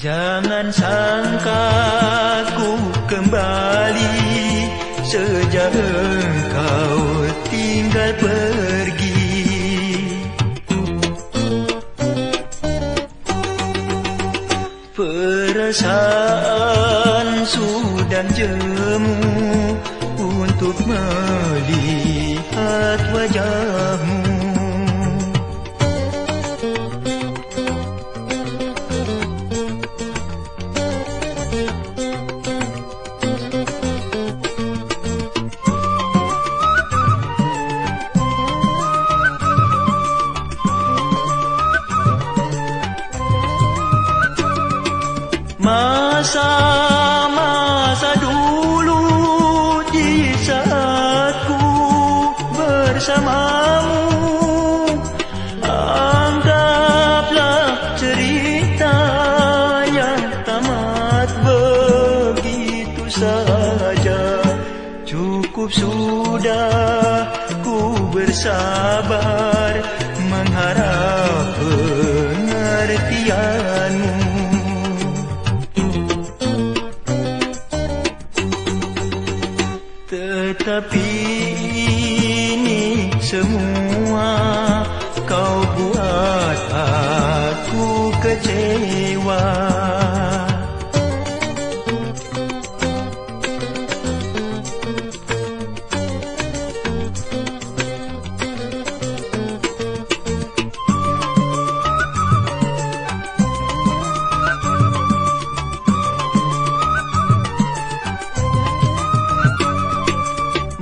Jangan sangka ku kembali Sejak engkau tinggal pergi. Perasaan sudah jemu Untuk melihat wajahmu Masa-masa dulu di saat ku bersamamu. Anggaplah cerita yang tamat begitu saja. Cukup sudah ku bersabar Tetapi ini semua kau buat aku kecewa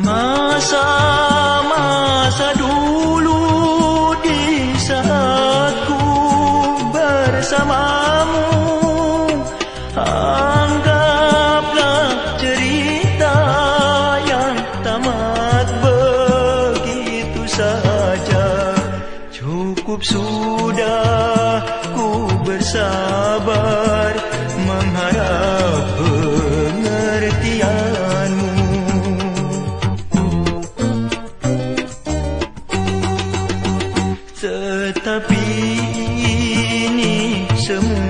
Masa-masa dulu di saat ku bersamamu Anggaplah cerita yang tamat begitu saja. Cukup sudah Tetapi ini semua